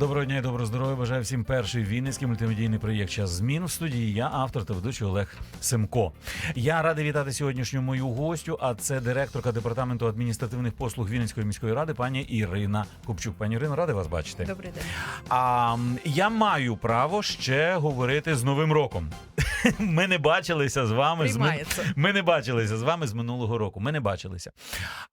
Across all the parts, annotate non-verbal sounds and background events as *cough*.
Доброго дня і доброго здоров'я. Бажаю всім перший вінницький мультимедійний проєкт Час змін в студії. Я автор та ведучий Олег Семко. Я радий вітати сьогоднішню мою гостю. А це директорка департаменту адміністративних послуг Вінницької міської ради, пані Ірина Купчук. Пані Ірино, радий вас бачити. Добрий день. А я маю право ще говорити з Новим роком. *laughs* Ми не бачилися з вами з ми- ми не бачилися з вами з минулого року. Ми не бачилися.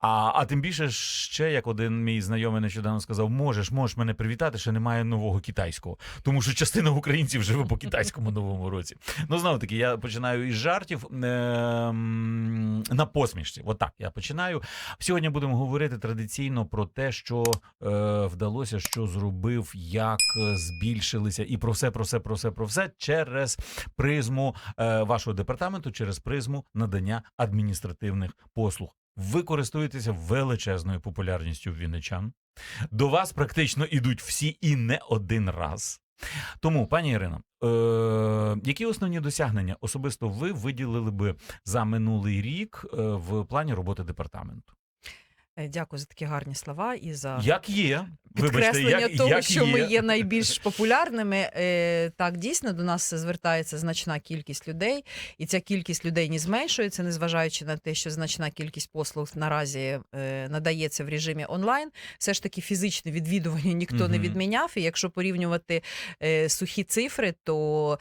А, а тим більше ще, як один мій знайомий нещодавно сказав, можеш, можеш мене привітати, ще немає нового китайського. Тому що частина українців живе по китайському новому році. Ну, знову таки, я починаю із жартів ем, на посмішці. Отак я починаю. Сьогодні будемо говорити традиційно про те, що е, вдалося, що зробив, як е, збільшилися, і про все, про все, про все, про все через призму е, вашого департаменту, через призму надання адміністративних послуг. Ви користуєтеся величезною популярністю вінничан. До вас практично ідуть всі і не один раз. Тому, пані Ірино, е, які основні досягнення особисто ви виділили би за минулий рік е, в плані роботи департаменту? Е, Дякую за такі гарні слова і за Як є? Вибачте, підкреслення як, того, як що є. ми є найбільш *laughs* популярними. Е, Так, дійсно, до нас звертається значна кількість людей, і ця кількість людей не зменшується, незважаючи на те, що значна кількість послуг наразі е, надається в режимі онлайн. Все ж таки фізичне відвідування ніхто не відміняв. І якщо порівнювати сухі цифри, то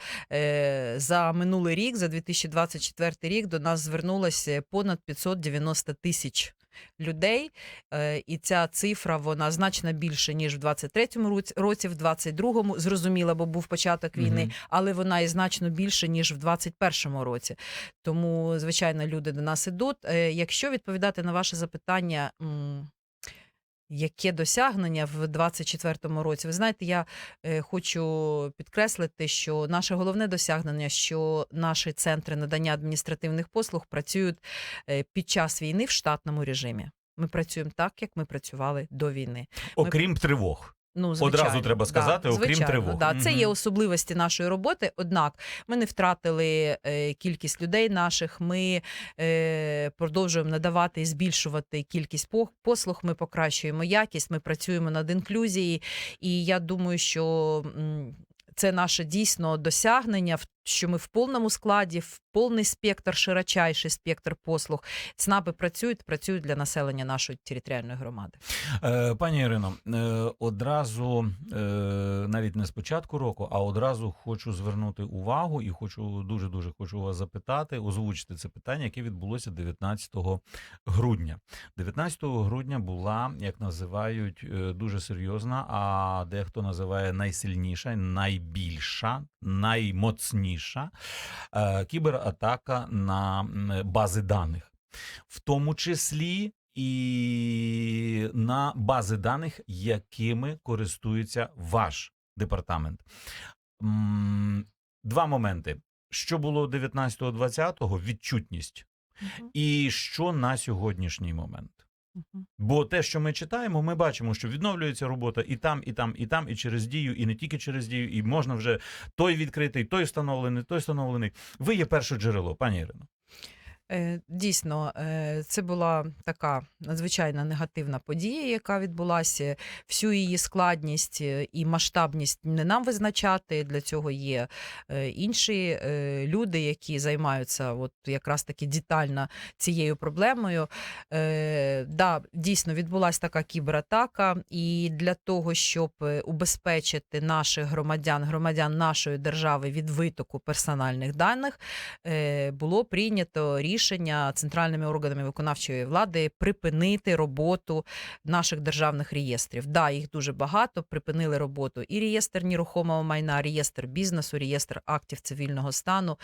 за минулий рік, за 2024 рік, до нас звернулося понад 590 тисяч людей. Е, І ця цифра вона значно більше ніж в 23-му році- в 22-му, зрозуміло, бо був початок війни, але вона і значно більше ніж в 21-му році. Тому, звичайно, люди до нас ідуть. Е, Якщо відповідати на ваше запитання. Яке досягнення в 24-му році? Ви знаєте, я е, хочу підкреслити, що наше головне досягнення, що наші центри надання адміністративних послуг працюють е, під час війни в штатному режимі. Ми працюємо так, як ми працювали до війни. Окрім тривог. Ну, Одразу треба сказати, окрім звичайно, тривог. Да. Це є особливості нашої роботи. Однак ми не втратили е, кількість людей наших. Ми е, продовжуємо надавати і збільшувати кількість по- послуг. Ми покращуємо якість. Ми працюємо над інклюзією. І я думаю, що це наше дійсно досягнення, що ми в повному складі, в повний спектр, широчайший спектр послуг. ЦНАПи працюють, працюють для населення нашої територіальної громади. Е, Пані Ірино, е, одразу е, навіть не з початку року, а одразу хочу звернути увагу і хочу дуже дуже хочу вас запитати, озвучити це питання, яке відбулося 19 грудня. 19 грудня була, як називають, дуже серйозна, а дехто називає найсильніша, найбільша, наймоцніша е, кібератака на бази даних, в тому числі і на бази даних, якими користується ваш департамент. Два моменти. Що було 19-20-го відчутність, і що на сьогоднішній момент. Бо те, що ми читаємо, ми бачимо, що відновлюється робота і там, і там, і там, і через дію, і не тільки через дію, і можна вже той відкритий, той встановлений, той встановлений. Ви є перше джерело, пані Ірино. Е, Дійсно, е, це була така надзвичайно негативна подія, яка відбулася. Всю її складність е, і масштабність не нам визначати. Для цього є інші люди, які займаються от якраз таки детально цією проблемою. Да, дійсно відбулася така кібератака, і для того, щоб убезпечити наших громадян, громадян нашої держави від витоку персональних даних, було прийнято рішення центральними органами виконавчої влади припинити роботу наших державних реєстрів. Да, їх дуже багато. Припинили роботу і реєстр нерухомого майна, реєстр бізнесу, реєстр актів цивільного стану.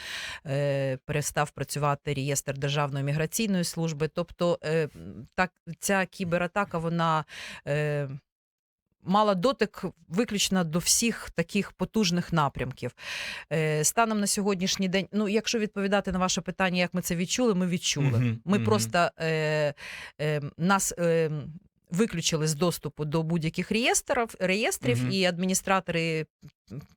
Е, перестав працювати реєстр Державної міграційної служби. Тобто, е, так ця кібератака вона. Е, Мала дотик виключно до всіх таких потужних напрямків. Е, Станом на сьогоднішній день, ну якщо відповідати на ваше питання, як ми це відчули, ми відчули. Мгм, Ми мгм. просто е, е, нас. Е, Виключили з доступу до будь-яких реєстрів, реєстрів угу. і адміністратори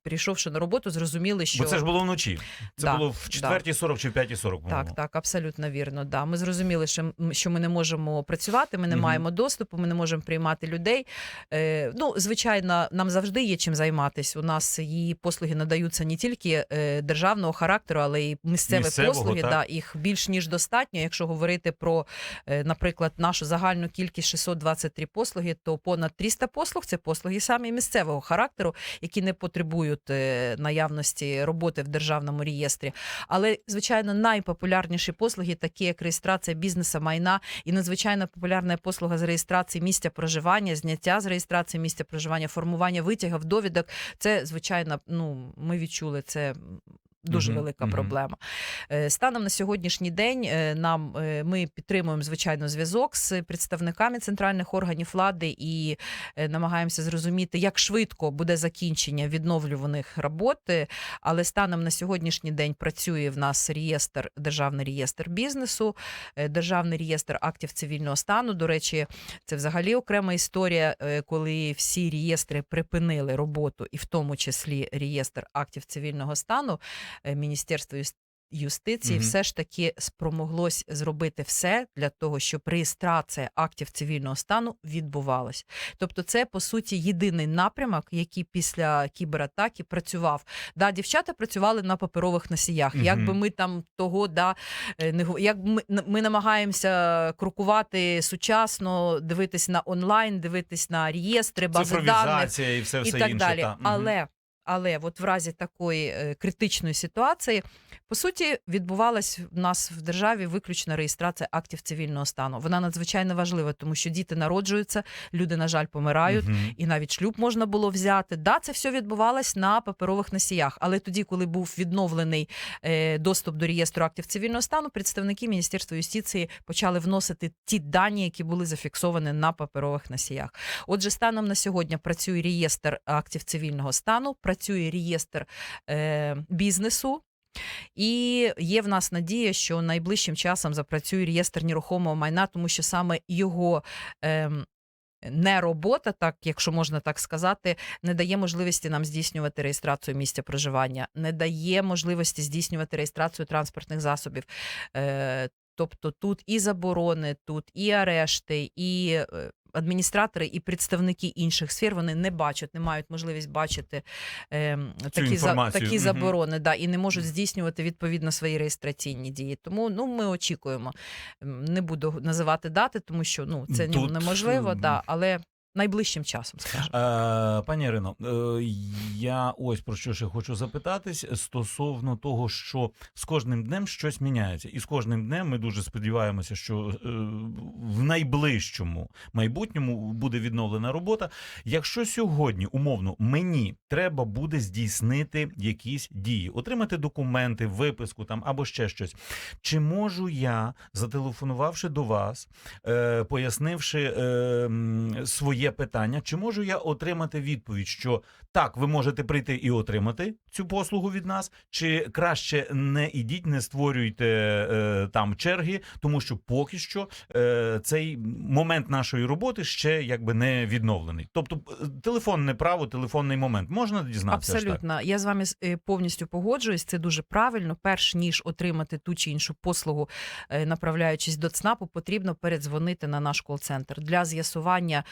прийшовши на роботу, зрозуміли, що Бо це ж було вночі. Це Да, було в 4.40 чи в 5.40, по-моєму. Так, так, абсолютно вірно. Да. Ми зрозуміли, що, м- що ми не можемо працювати, ми не Мгм. маємо доступу, ми не можемо приймати людей. Е, ну, звичайно, нам завжди є чим займатися. У нас її послуги надаються не тільки е, державного характеру, але й місцеві Місцевого, послуги. так. Да, їх більш ніж достатньо. Якщо говорити про, е, наприклад, нашу загальну кількість 623 послуги, то понад 300 послуг це послуги саме місцевого характеру, які не потребують е, наявності роботи в державному реєстрі. Але, звичайно, найпопулярніші послуги, такі як реєстрація бізнесу, майна і надзвичайно популярна послуга з реєстрації місця проживання, зняття з реєстрації місця проживання, формування витягів, довідок. Це, звичайно, ну ми відчули це. Дуже Мгм, велика мгм. проблема. Е, Станом на сьогоднішній день е, нам е, ми підтримуємо звичайно зв'язок з представниками центральних органів влади і намагаємося зрозуміти, як швидко буде закінчення відновлюваних робот. Е, Але станом на сьогоднішній день працює в нас реєстр, державний реєстр бізнесу, державний реєстр актів цивільного стану. До речі, це взагалі окрема історія, коли всі реєстри припинили роботу, і в тому числі реєстр актів цивільного стану. Е, Міністерство юстиції Мгм. все ж таки спромоглось зробити все для того, щоб реєстрація актів цивільного стану відбувалась. Тобто, це по суті єдиний напрямок, який після кібератаки працював. Да, дівчата працювали на паперових носіях. Мгм. Якби ми там того да е, не як ми, ми намагаємося крокувати сучасно, дивитись на онлайн, дивитись на реєстри, бази даних і все, і так інше. далі. та. Мгм. Але, але от в разі такої е, критичної ситуації, по суті, відбувалась в нас в державі виключна реєстрація актів цивільного стану. Вона надзвичайно важлива, тому що діти народжуються, люди, на жаль, помирають. Мгм. І навіть шлюб можна було взяти. Да, це все відбувалось на паперових носіях. Але тоді, коли був відновлений е, доступ до реєстру актів цивільного стану, представники Міністерства юстиції почали вносити ті дані, які були зафіксовані на паперових носіях. Отже, станом на сьогодні працює реєстр актів цивільного стану, працює реєстр е, бізнесу. І є в нас надія, що найближчим часом запрацює реєстр нерухомого майна, тому що саме його ем, не робота, так якщо можна так сказати, не дає можливості нам здійснювати реєстрацію місця проживання, не дає можливості здійснювати реєстрацію транспортних засобів. Е, тобто тут і заборони, тут і арешти, і е, адміністратори, і представники інших сфер вони не бачать, не мають можливість бачити е, такі, за, такі заборони, да, і не можуть здійснювати відповідно свої реєстраційні дії. Тому ну ми очікуємо. Не буду називати дати, тому що ну це ну, Тут, неможливо, да, але найближчим часом скажемо. Е, Пані Ірино, е, я ось про що ще хочу запитатись стосовно того, що з кожним днем щось міняється, і з кожним днем ми дуже сподіваємося, що е, в найближчому майбутньому буде відновлена робота. Якщо сьогодні умовно мені треба буде здійснити якісь дії, отримати документи, виписку там або ще щось, чи можу я, зателефонувавши до вас, е, пояснивши е, м, своє питання, чи можу я отримати відповідь, що так, ви можете прийти і отримати цю послугу від нас, чи краще не ідіть, не створюйте е, там черги, тому що поки що е, цей момент нашої роботи ще якби не відновлений. Тобто е, телефонне право, телефонний момент можна дізнатися. аж так? Абсолютно, я з вами е, повністю погоджуюсь. Це дуже правильно. Перш ніж отримати ту чи іншу послугу, е, направляючись до ЦНАПу, потрібно передзвонити на наш кол-центр для з'ясування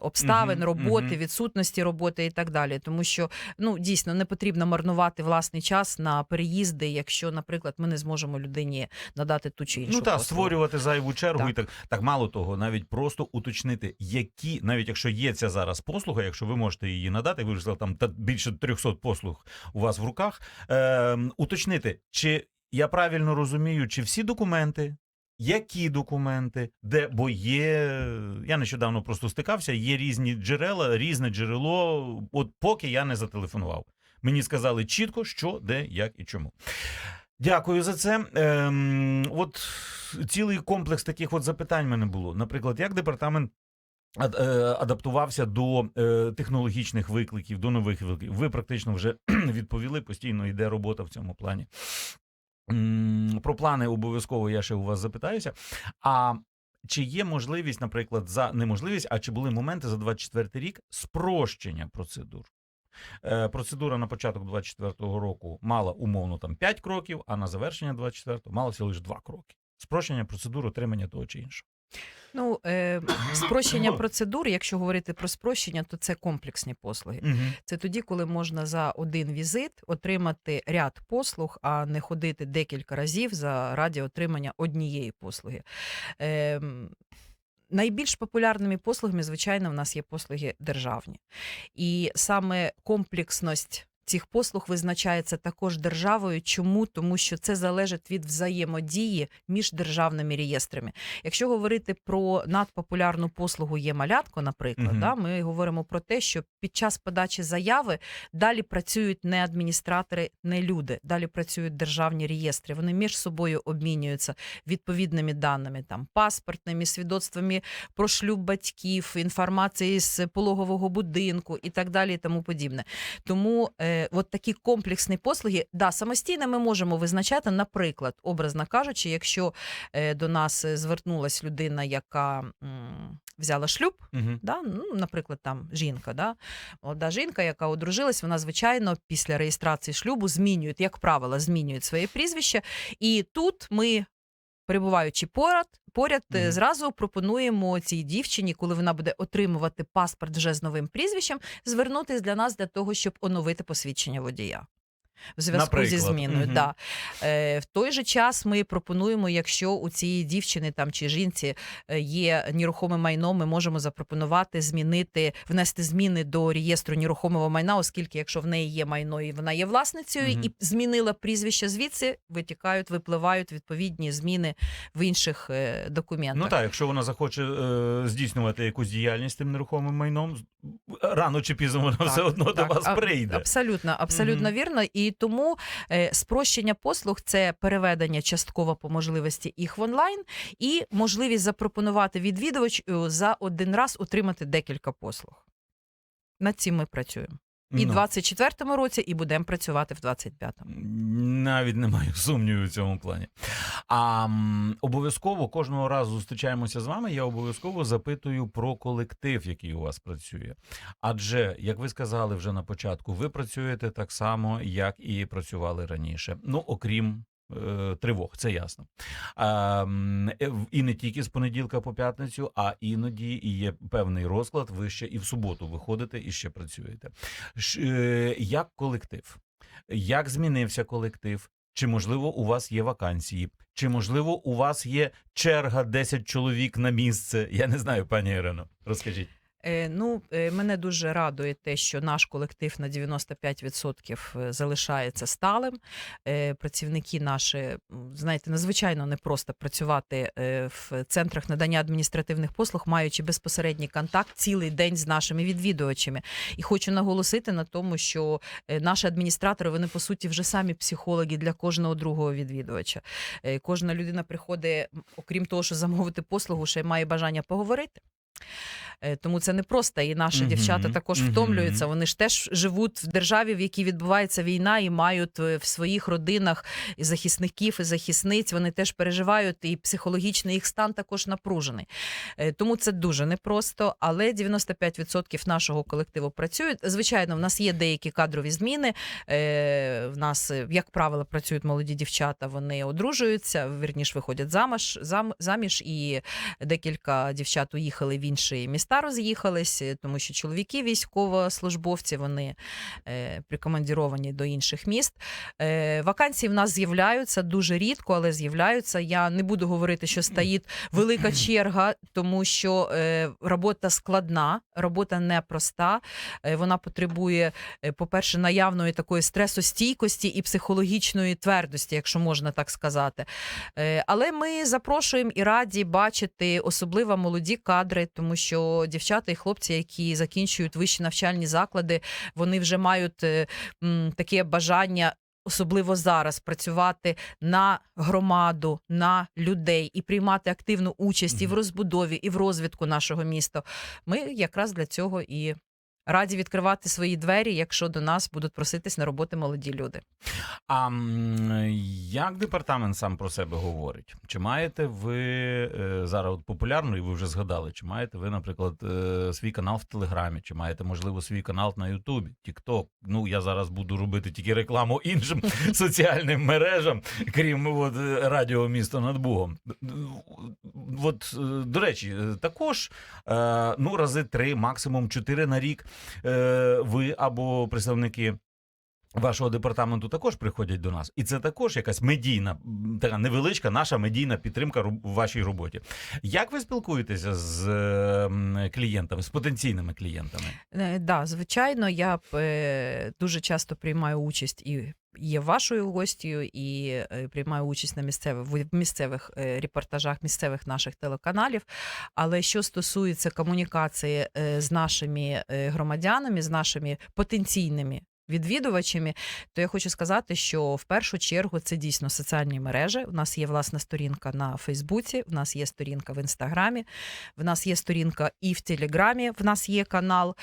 обставин Мгм, роботи, відсутності роботи і так далі. Тому що ну дійсно не потрібно марнувати власний час на переїзди, якщо, наприклад, ми не зможемо людині надати ту чи іншу Ну так, створювати зайву чергу Так. і так. Так мало того, навіть просто уточнити, які, навіть якщо є ця зараз послуга, якщо ви можете її надати, ви ж сказали, там та більше 300 послуг у вас в руках. Е, уточнити, чи я правильно розумію, чи всі документи. Які документи, де бо є. Я нещодавно просто стикався, є різні джерела, різне джерело. От поки я не зателефонував. Мені сказали чітко, що, де, як і чому. Дякую за це. Ем, от цілий комплекс таких от запитань в мене було. Наприклад, як департамент е, адаптувався до е, технологічних викликів, до нових викликів. Ви практично вже *clears throat* відповіли, постійно йде робота в цьому плані. Про плани обов'язково я ще у вас запитаюся. А чи є можливість, наприклад, за неможливість, а чи були моменти за 24 рік спрощення процедур? Е, процедура на початок 24-го року мала умовно там 5 кроків, а на завершення 24-го мала всього лише 2 кроки. Спрощення процедур отримання того чи іншого. Ну, е, спрощення процедур, якщо говорити про спрощення, то це комплексні послуги. Угу. Це тоді, коли можна за один візит отримати ряд послуг, а не ходити декілька разів за раді отримання однієї послуги. Ем, Найбільш популярними послугами, звичайно, в нас є послуги державні. І саме комплексність цих послуг визначається також державою. Чому? Тому що це залежить від взаємодії між державними реєстрами. Якщо говорити про надпопулярну послугу є малятко, наприклад, Мгм. да, ми говоримо про те, що під час подачі заяви далі працюють не адміністратори, не люди, далі працюють державні реєстри. Вони між собою обмінюються відповідними даними, там паспортними, свідоцтвами про шлюб батьків, інформації з пологового будинку і так далі, і тому подібне. Тому е, от такі комплексні послуги, да, самостійно ми можемо визначати, наприклад, образно кажучи, якщо е, до нас е, звернулась людина, яка м, взяла шлюб. Угу. Да? Ну, наприклад, там жінка, да? молода жінка, яка одружилась, вона, звичайно, після реєстрації шлюбу змінює, як правило, змінює своє прізвище. І тут ми, перебуваючи поряд, поряд е, Мгм. зразу пропонуємо цій дівчині, коли вона буде отримувати паспорт вже з новим прізвищем, звернутися для нас для того, щоб оновити посвідчення водія. В зв'язку зі зміною, Мгм. да. Е, в той же час ми пропонуємо, якщо у цієї дівчини там чи жінці е, є нерухоме майно, ми можемо запропонувати змінити, внести зміни до реєстру нерухомого майна, оскільки якщо в неї є майно і вона є власницею, Мгм. і змінила прізвище звідси, витікають, випливають відповідні зміни в інших е, документах. Ну так, якщо вона захоче е, здійснювати якусь діяльність тим нерухомим майном, рано чи пізно вона Так, все одно до вас а- прийде. Абсолютно, абсолютно Мгм. вірно. І тому е, спрощення послуг це переведення частково по можливості їх в онлайн і можливість запропонувати відвідувачу за один раз отримати декілька послуг. Над цим ми працюємо. І в Ну, 24-му році, і будемо працювати в 25-му. Навіть не маю сумнівів у цьому плані. А м, обов'язково кожного разу зустрічаємося з вами. Я обов'язково запитую про колектив, який у вас працює. Адже, як ви сказали вже на початку, ви працюєте так само, як і працювали раніше. Ну, окрім. Е, Тривог, це ясно. А, м, е, і не тільки з понеділка по п'ятницю, а іноді є певний розклад. Ви ще і в суботу виходите і ще працюєте. Е, Як колектив? Як змінився колектив? Чи можливо у вас є вакансії? Чи можливо у вас є черга 10 чоловік на місце? Я не знаю, пані Ірино. Розкажіть. Е, ну, е, мене дуже радує те, що наш колектив на 95% залишається сталим. Е, працівники наші, знаєте, надзвичайно непросто працювати е, в центрах надання адміністративних послуг, маючи безпосередній контакт цілий день з нашими відвідувачами. І хочу наголосити на тому, що е, наші адміністратори, вони по суті вже самі психологи для кожного другого відвідувача. Е, Кожна людина приходить, окрім того, що замовити послугу, ще й має бажання поговорити. Е, Тому це не просто. І наші Мгм, дівчата також мгм. втомлюються. Вони ж теж живуть в державі, в якій відбувається війна, і мають е, в своїх родинах і захисників і захисниць. Вони теж переживають, і психологічний їх стан також напружений. Е, Тому це дуже непросто. Але 95% нашого колективу працюють. Звичайно, в нас є деякі кадрові зміни. В нас, як правило, працюють молоді дівчата. Вони одружуються, вірніш виходять заміж, зам, заміж, і декілька дівчат уїхали в інші міста, роз'їхались, е, тому що чоловіки військовослужбовці вони е, прикомандіровані до інших міст. Е, вакансії в нас з'являються дуже рідко, але з'являються. Я не буду говорити, що стоїть велика черга, тому що робота складна, робота непроста. Вона потребує, по-перше, наявної такої стресостійкості і психологічної твердості, якщо можна так сказати. Але ми запрошуємо і раді бачити особливо молоді кадри, тому що дівчата і хлопці, які закінчують вищі навчальні заклади, вони вже мають е, таке бажання. Особливо зараз працювати на громаду, на людей і приймати активну участь і в розбудові, і в розвитку нашого міста. Ми якраз для цього і раді відкривати свої двері, якщо до нас будуть проситись на роботи молоді люди. А як департамент сам про себе говорить? Чи маєте ви е, зараз от популярно, і ви вже згадали, чи маєте ви, наприклад, е, свій канал в Телеграмі, чи маєте, можливо, свій канал на Ютубі, Тікток? Ну, я зараз буду робити тільки рекламу іншим *laughs* соціальним мережам, крім от, е, радіо місто над Бугом. От, до речі, також ну, рази три, максимум чотири на рік ви або представники вашого департаменту також приходять до нас, і це також якась медійна, така невеличка наша медійна підтримка в вашій роботі. Як ви спілкуєтеся з е, клієнтами, з потенційними клієнтами? Е, Да, звичайно, я е, дуже часто приймаю участь і є вашою гостю, і е, приймаю участь на місцевих в місцевих репортажах місцевих наших телеканалів. Але що стосується комунікації з нашими громадянами, з нашими потенційними. Відвідувачами, то я хочу сказати, що в першу чергу це дійсно соціальні мережі. У нас є власна сторінка на Фейсбуці, в нас є сторінка в Інстаграмі, в нас є сторінка і в Телеграмі. В нас є канал.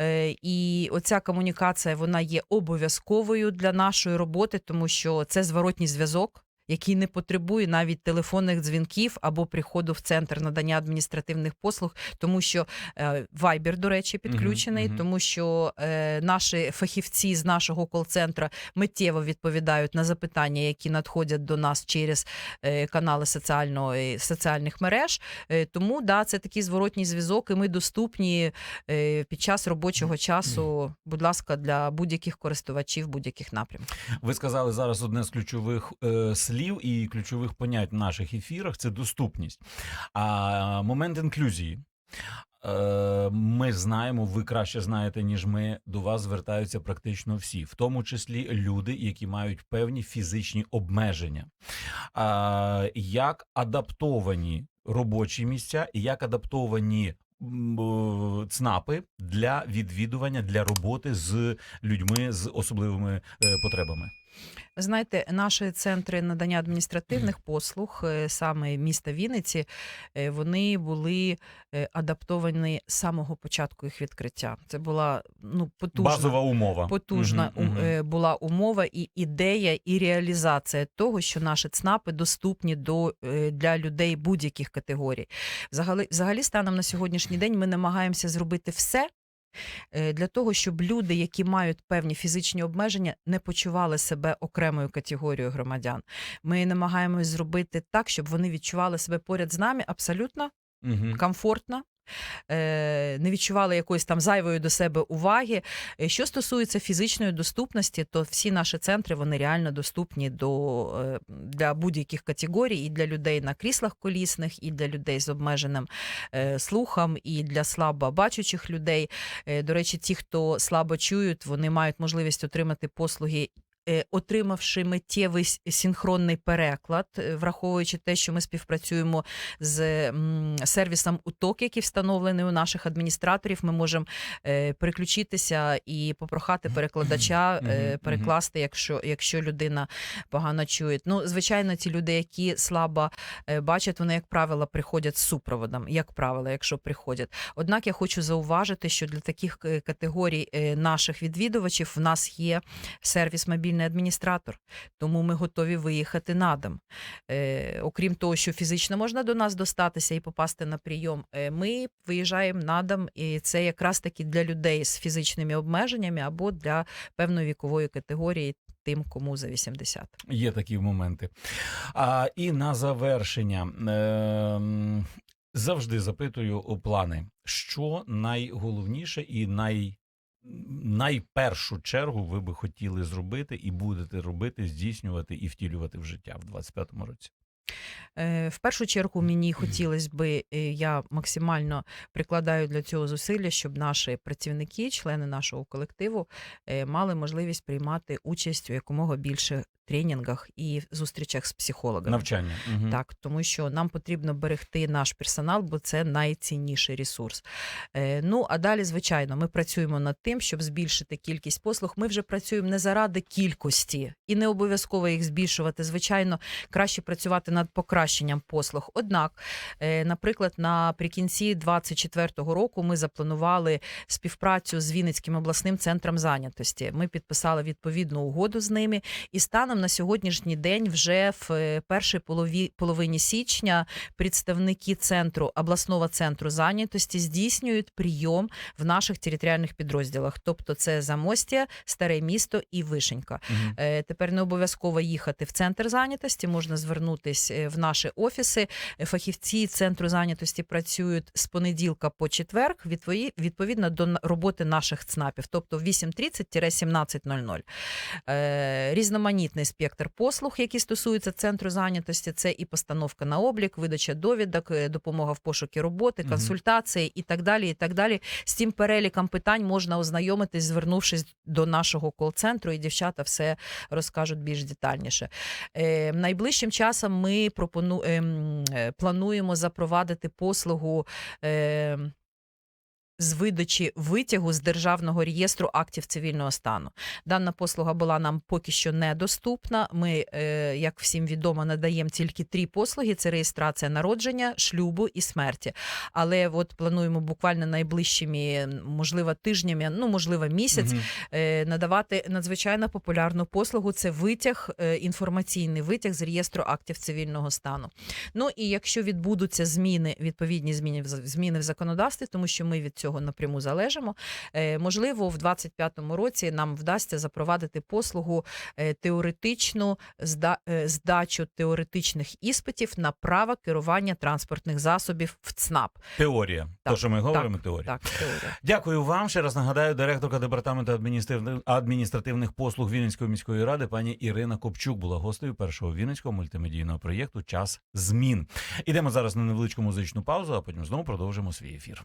Е, І оця комунікація вона є обов'язковою для нашої роботи, тому що це зворотній зв'язок. Який не потребує навіть телефонних дзвінків або приходу в центр надання адміністративних послуг, тому що е, Viber, до речі, підключений, мгм. тому що е, наші фахівці з нашого кол-центру миттєво відповідають на запитання, які надходять до нас через е, канали соціальної соціальних мереж. Е, тому да, це такий зворотній зв'язок, і ми доступні е, під час робочого часу, будь ласка, для будь-яких користувачів будь-яких напрямків. Ви сказали зараз одне з ключових е, слів і ключових понять в наших ефірах це доступність. А момент інклюзії. Е, Ми знаємо, ви краще знаєте, ніж ми. До вас звертаються практично всі, в тому числі люди, які мають певні фізичні обмеження. Як адаптовані робочі місця, і як адаптовані ЦНАПи для відвідування для роботи з людьми з особливими е, потребами. Ви знаєте, наші центри надання адміністративних послуг, е, саме міста Вінниці, е, вони були е, адаптовані з самого початку їх відкриття. Це була ну потужна. Базова умова. Потужна Мгм, мгм. у- е, була умова і ідея, і реалізація того, що наші ЦНАПи доступні до для людей будь-яких категорій. Взагалі, взагалі, станом на сьогоднішній день ми намагаємося зробити все. Е, Для того щоб люди, які мають певні фізичні обмеження, не почували себе окремою категорією громадян. Ми намагаємось зробити так, щоб вони відчували себе поряд з нами абсолютно угу. комфортно, не відчували якоїсь там зайвої до себе уваги. Е, Що стосується фізичної доступності, то всі наші центри вони реально доступні до, е, для будь-яких категорій, і для людей на кріслах колісних, і для людей з обмеженим е, слухом, і для слабо бачучих людей. Е, До речі, ті, хто слабо чують, вони мають можливість отримати послуги. Е, Отримавши миттєвий синхронний переклад, е, враховуючи те, що ми співпрацюємо з сервісом УТОК, який встановлений у наших адміністраторів, ми можемо е, переключитися і попрохати перекладача перекласти, якщо, якщо людина погано чує. Ну, звичайно, ті люди, які слабо бачать, вони, як правило, приходять з супроводом, як правило, якщо приходять. Однак я хочу зауважити, що для таких категорій наших відвідувачів в нас є сервіс мобільний адміністратор, тому ми готові виїхати на дом. Е, окрім того, що фізично можна до нас достатися і попасти на прийом, е, ми виїжджаємо на дом, і це якраз таки для людей з фізичними обмеженнями або для певної вікової категорії. Тим, кому за 80. Є такі моменти. А, і на завершення ем, завжди запитую о плани, що найголовніше і най, найпершу чергу ви би хотіли зробити і будете робити, здійснювати і втілювати в життя в 25-му році. Е, В першу чергу мені хотілося би, е, я максимально прикладаю для цього зусилля, щоб наші працівники, члени нашого колективу, е, мали можливість приймати участь у якомога більше тренінгах і зустрічах з психологами. Навчання. Мгм. Так, тому що нам потрібно берегти наш персонал, бо це найцінніший ресурс. Ну а далі, звичайно, ми працюємо над тим, щоб збільшити кількість послуг. Ми вже працюємо не заради кількості і не обов'язково їх збільшувати. Звичайно, краще працювати над покращенням послуг. Однак, е, наприклад, наприкінці 2024 року ми запланували співпрацю з Вінницьким обласним центром зайнятості. Ми підписали відповідну угоду з ними, і станом на сьогоднішній день, вже в е, першій полові, половині січня, представники центру обласного центру зайнятості здійснюють прийом в наших територіальних підрозділах. Тобто, це Замостя, Старе місто і Вишенька. Е, Тепер не обов'язково їхати в центр зайнятості, можна звернутися е, в наші офіси. Е, Фахівці центру зайнятості працюють з понеділка по четверг, відповідно до роботи наших ЦНАПів, тобто 8.30-17.00. Е, Різноманітний спектр послуг, які стосуються центру зайнятості, це і постановка на облік, видача довідок, допомога в пошукі роботи, консультації і так далі. І так далі. З цим переліком питань можна ознайомитись, звернувшись до нашого кол-центру, і дівчата все розкажуть більш детальніше. Найближчим часом ми пропону, ем, е, плануємо запровадити послугу. З видачі витягу з державного реєстру актів цивільного стану дана послуга була нам поки що недоступна. Ми, е, як всім відомо, надаємо тільки три послуги: це реєстрація народження, шлюбу і смерті. Але от плануємо буквально найближчими, можливо, тижнями, ну можливо, місяць е, надавати надзвичайно популярну послугу. Це витяг, е, інформаційний витяг з реєстру актів цивільного стану. Ну і якщо відбудуться зміни, відповідні зміни зміни в законодавстві, тому що ми від цього напряму залежимо. е, Можливо, в 25-му році нам вдасться запровадити послугу е, теоретичну е, здачу теоретичних іспитів на право керування транспортних засобів в ЦНАП. Теорія. Так, То, що ми говоримо, теорія. Так, теорія. Дякую вам. Ще раз нагадаю, директорка департаменту адміністративних, адміністративних послуг Вінницької міської ради пані Ірина Копчук була гостею першого вінницького мультимедійного проєкту Час змін. Ідемо зараз на невеличку музичну паузу, а потім знову продовжимо свій ефір.